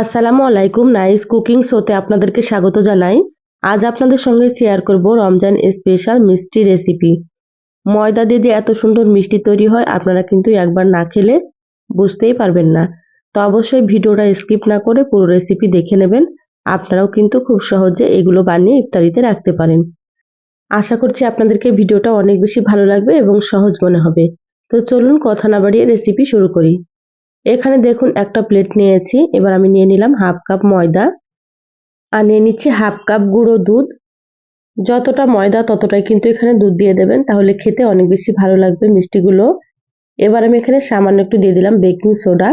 আসসালামু আলাইকুম, nice cooking শোতে আপনাদেরকে স্বাগত জানাই। আজ আপনাদের সঙ্গে শেয়ার করব রমজান স্পেশাল মিষ্টি রেসিপি। ময়দা দিয়ে যে এত সুন্দর মিষ্টি তৈরি হয়, আপনারা কিন্তু একবার না খেলে বুঝতেই পারবেন না। তো অবশ্যই ভিডিওটা স্কিপ না করে পুরো রেসিপি দেখে নেবেন। আপনারাও কিন্তু খুব সহজে এগুলো বানিয়ে ইফতারিতে রাখতে পারেন। আশা করছি আপনাদেরকে ভিডিওটা অনেক বেশি ভালো লাগবে এবং সহজ মনে হবে। তো চলুন কথা না বাড়িয়ে রেসিপি শুরু করি। এখানে দেখুন একটা প্লেট নিয়েছি। এবার আমি নিয়ে নিলাম হাফ কাপ ময়দা। আর নিয়ে নিচ্ছি হাফ কাপ গুঁড়ো দুধ। যতটা ময়দা ততটাই কিন্তু এখানে দুধ দিয়ে দেবেন, তাহলে খেতে অনেক বেশি ভালো লাগবে মিষ্টিগুলো। এবার আমি এখানে সামান্য একটু দিয়ে দিলাম বেকিং সোডা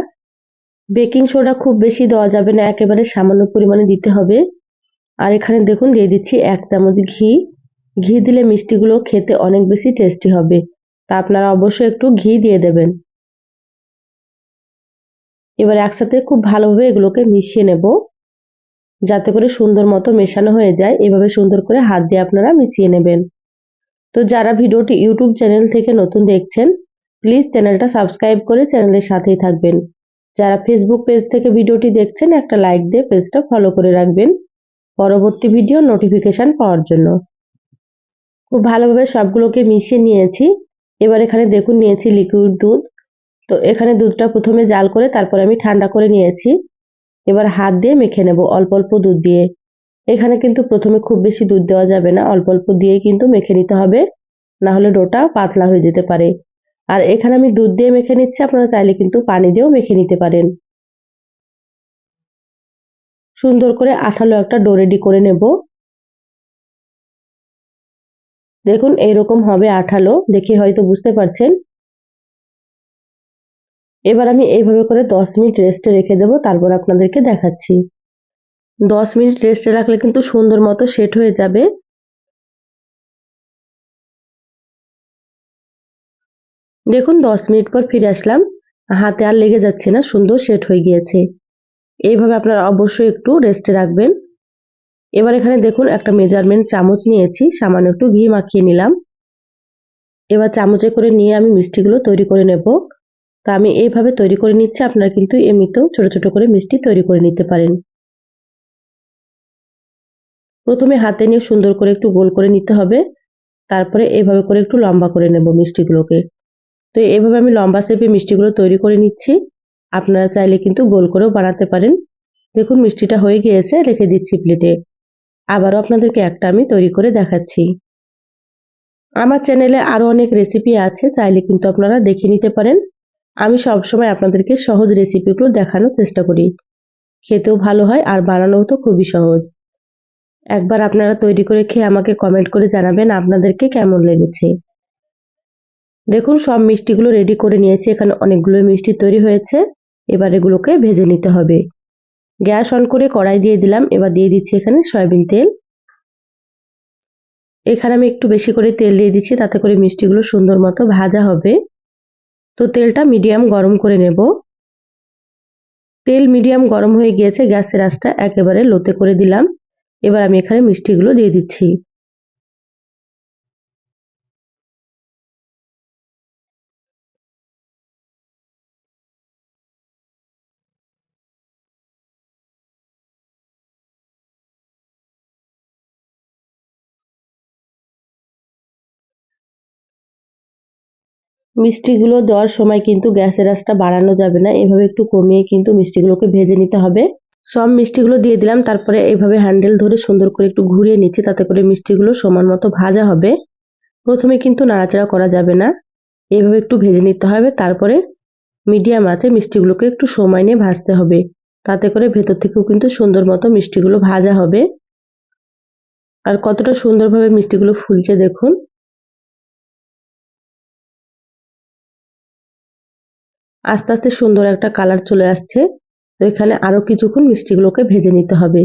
বেকিং সোডা খুব বেশি দেওয়া যাবে না, একেবারে সামান্য পরিমাণে দিতে হবে। আর এখানে দেখুন দিয়ে দিচ্ছি এক চামচ ঘি। ঘি দিলে মিষ্টিগুলো খেতে অনেক বেশি টেস্টি হবে। তা আপনারা অবশ্যই একটু ঘি দিয়ে দেবেন। এবার একসাথে খুব ভালোভাবে এগুলোকে মিশিয়ে নেব, যাতে করে সুন্দর মতো মেশানো হয়ে যায়। এভাবে সুন্দর করে হাত দিয়ে আপনারা মিশিয়ে নেবেন। তো যারা ভিডিওটি ইউটিউব চ্যানেল থেকে নতুন দেখছেন, প্লিজ চ্যানেলটা সাবস্ক্রাইব করে চ্যানেলের সাথেই থাকবেন। যারা ফেসবুক পেজ থেকে ভিডিওটি দেখছেন, একটা লাইক দিয়ে পেজটা ফলো করে রাখবেন পরবর্তী ভিডিও নোটিফিকেশান পাওয়ার জন্য। খুব ভালোভাবে সবগুলোকে মিশিয়ে নিয়েছি। এবার এখানে দেখুন, নিয়েছি লিকুইড দুধ। তো এখানে দুধটা প্রথমে জাল করে তারপর আমি ঠান্ডা করে নিয়েছি। এবার হাত দিয়ে মেখে নেব অল্প অল্প দুধ দিয়ে। এখানে কিন্তু প্রথমে খুব বেশি দুধ দেওয়া যাবে না, অল্প অল্প দিয়ে কিন্তু মেখে নিতে হবে। না হলে ডোটা পাতলা হয়ে যেতে পারে। আর এখানে আমি দুধ দিয়ে মেখে নিচ্ছি, আপনারা চাইলে কিন্তু পানি দিয়েও মেখে নিতে পারেন। সুন্দর করে আঠালো একটা ডো রেডি করে নেব। দেখুন, এইরকম হবে আঠালো। দেখে হয়তো বুঝতে পারছেন। এবার আমি এইভাবে করে দশ মিনিট রেস্টে রেখে দেবো, তারপর আপনাদেরকে দেখাচ্ছি। দশ মিনিট রেস্টে রাখলে কিন্তু সুন্দর মতো সেট হয়ে যাবে। দেখুন, দশ মিনিট পর ফিরে আসলাম। হাতে আর লেগে যাচ্ছে না, সুন্দর সেট হয়ে গিয়েছে। এইভাবে আপনারা অবশ্যই একটু রেস্টে রাখবেন। এবার এখানে দেখুন, একটা মেজারমেন্ট চামচ নিয়েছি, সামান্য একটু ঘি মাখিয়ে নিলাম। এবার চামচে করে নিয়ে আমি মিষ্টিগুলো তৈরি করে নেব। তা আমি এইভাবে তৈরি করে নিচ্ছি, আপনারা কিন্তু এমনিতেও ছোট ছোট করে মিষ্টি তৈরি করে নিতে পারেন। প্রথমে হাতে নিয়ে সুন্দর করে একটু গোল করে নিতে হবে। তারপরে এইভাবে করে একটু লম্বা করে নেব মিষ্টিগুলোকে। তো এইভাবে আমি লম্বা শেপে মিষ্টিগুলো তৈরি করে নিচ্ছি। আপনারা চাইলে কিন্তু গোল করেও বানাতে পারেন। দেখুন, মিষ্টিটা হয়ে গিয়েছে, রেখে দিচ্ছি প্লেটে। আবারও আপনাদেরকে একটা আমি তৈরি করে দেখাচ্ছি। আমার চ্যানেলে আরও অনেক রেসিপি আছে, চাইলে কিন্তু আপনারা দেখে নিতে পারেন। আমি সবসময় আপনাদেরকে সহজ রেসিপিগুলো দেখানোর চেষ্টা করি। খেতেও ভালো হয় আর বানানোও তো খুবই সহজ। একবার আপনারা তৈরি করে খেয়ে আমাকে কমেন্ট করে জানাবেন আপনাদেরকে কেমন লেগেছে। দেখুন, সব মিষ্টিগুলো রেডি করে নিয়েছি। এখানে অনেকগুলো মিষ্টি তৈরি হয়েছে। এবার এগুলোকে ভেজে নিতে হবে। গ্যাস অন করে কড়াই দিয়ে দিলাম। এবার দিয়ে দিচ্ছি এখানে সয়াবিন তেল। এখানে আমি একটু বেশি করে তেল দিয়ে দিচ্ছি, তাতে করে মিষ্টিগুলো সুন্দর মতো ভাজা হবে। তো তেলটা মিডিয়াম গরম করে নেব। তেল মিডিয়াম গরম হয়ে গিয়েছে, গ্যাসের আঁচটা একেবারে লোতে করে দিলাম। এবার আমি এখানে মিষ্টিগুলো দিয়ে দিচ্ছি। মিষ্টিগুলো দেওয়ার সময় কিন্তু গ্যাসের আঁচটা বাড়ানো যাবে না। এভাবে একটু কমিয়ে কিন্তু মিষ্টিগুলোকে ভেজে নিতে হবে। সব মিষ্টিগুলো দিয়ে দিলাম, তারপরে এইভাবে হ্যান্ডেল ধরে সুন্দর করে একটু ঘুরিয়ে নিচ্ছি, তাতে করে মিষ্টিগুলো সমান মতো ভাজা হবে। প্রথমে কিন্তু নাড়াচাড়া করা যাবে না। এভাবে একটু ভেজে নিতে হবে, তারপরে মিডিয়াম আছে মিষ্টিগুলোকে একটু সময় নিয়ে ভাজতে হবে। তাতে করে ভেতর থেকেও কিন্তু সুন্দর মতো মিষ্টিগুলো ভাজা হবে। আর কতটা সুন্দরভাবে মিষ্টিগুলো ফুলছে দেখুন। আস্তে আস্তে সুন্দর একটা কালার চলে আসছে। তো এখানে আরও কিছুক্ষণ মিষ্টিগুলোকে ভেজে নিতে হবে।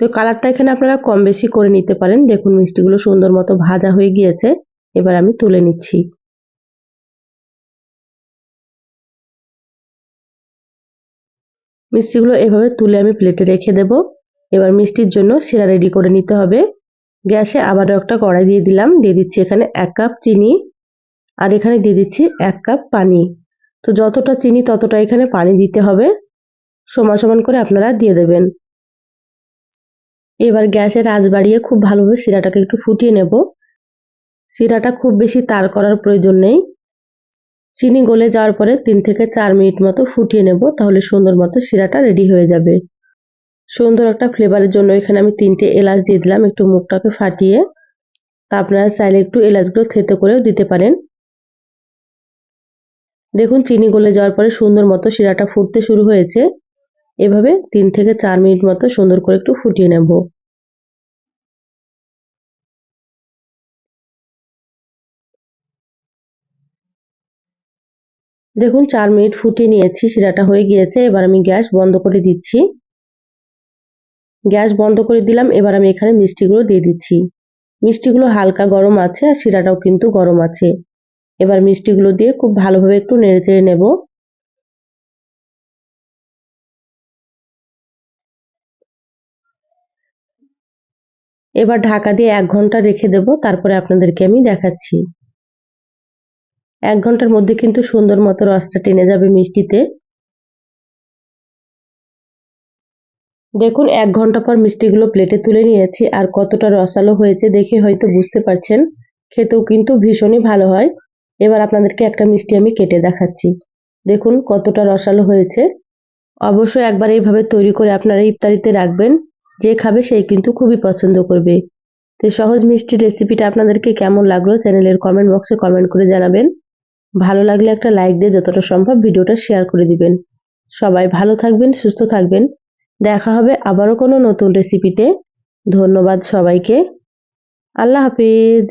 তো কালারটা এখানে আপনারা কম বেশি করে নিতে পারেন। দেখুন, মিষ্টিগুলো সুন্দর মতো ভাজা হয়ে গিয়েছে। এবার আমি তুলে নিচ্ছি। মিষ্টিগুলো এভাবে তুলে আমি প্লেটে রেখে দেব। এবার মিষ্টির জন্য শিরা রেডি করে নিতে হবে। গ্যাসে আবারও একটা কড়াই দিয়ে দিলাম। দিয়ে দিচ্ছি এখানে এক কাপ চিনি। আর এখানে দিয়ে দিচ্ছি এক কাপ পানি। তো যতটা চিনি ততটা এখানে পানি দিতে হবে। সমান সমান করে আপনারা দিয়ে দেবেন। এবার গ্যাসের আঁচ বাড়িয়ে খুব ভালোভাবে শিরাটাকে একটু ফুটিয়ে নেব। শিরাটা খুব বেশি তার করার প্রয়োজন নেই। চিনি গলে যাওয়ার পরে তিন থেকে চার মিনিট মতো ফুটিয়ে নেব তাহলে সুন্দর মতো শিরাটা রেডি হয়ে যাবে। সুন্দর একটা ফ্লেভারের জন্য এখানে আমি তিনটে এলাচ দিয়ে দিলাম একটু মুখটাকে ফাটিয়ে। তা আপনারা চাইলে একটু এলাচগুলো থেতে করেও দিতে পারেন। দেখুন, চিনি গলে যাওয়ার পরে সুন্দর মতো শিরাটা ফুটতে শুরু হয়েছে। এভাবে তিন থেকে চার মিনিট মতো সুন্দর করে একটু ফুটিয়ে নেব। দেখুন, চার মিনিট ফুটিয়ে নিয়েছি, শিরাটা হয়ে গিয়েছে। এবার আমি গ্যাস বন্ধ করে দিচ্ছি। গ্যাস বন্ধ করে দিলাম, এবার আমি এখানে মিষ্টিগুলো দিয়ে দিচ্ছি। মিষ্টিগুলো হালকা গরম আছে আর শিরাটাও কিন্তু গরম আছে। এবার মিষ্টিগুলো দিয়ে খুব ভালোভাবে একটু নেড়ে চেড়ে নেব। এবার ঢাকা দিয়ে এক ঘণ্টা রেখে দেব, তারপরে আপনাদেরকে আমি দেখাচ্ছি। এক ঘণ্টার মধ্যে কিন্তু সুন্দর মতো রসটা টেনে যাবে মিষ্টিতে। দেখুন, এক ঘণ্টা পর মিষ্টিগুলো প্লেটে তুলে নিয়েছি, আর কতটা রসালো হয়েছে দেখে হয়তো বুঝতে পারছেন। খেতেও কিন্তু ভীষণই ভালো হয়। এবার আপনাদেরকে একটা মিষ্টি আমি কেটে দেখাচ্ছি। দেখুন কতটা রসালো হয়েছে। অবশ্যই একবার এইভাবে তৈরি করে আপনারা ইফতারিতে রাখবেন। যে খাবে সেই কিন্তু খুবই পছন্দ করবে। তো সহজ মিষ্টি রেসিপিটা আপনাদেরকে কেমন লাগল চ্যানেলের কমেন্ট বক্সে কমেন্ট করে জানাবেন। ভালো লাগলে একটা লাইক দিয়ে যতটা সম্ভব ভিডিওটা শেয়ার করে দিবেন। সবাই ভালো থাকবেন, সুস্থ থাকবেন। দেখা হবে আবারও কোনো নতুন রেসিপিতে ধন্যবাদ সবাইকে। আল্লাহ হাফিজ।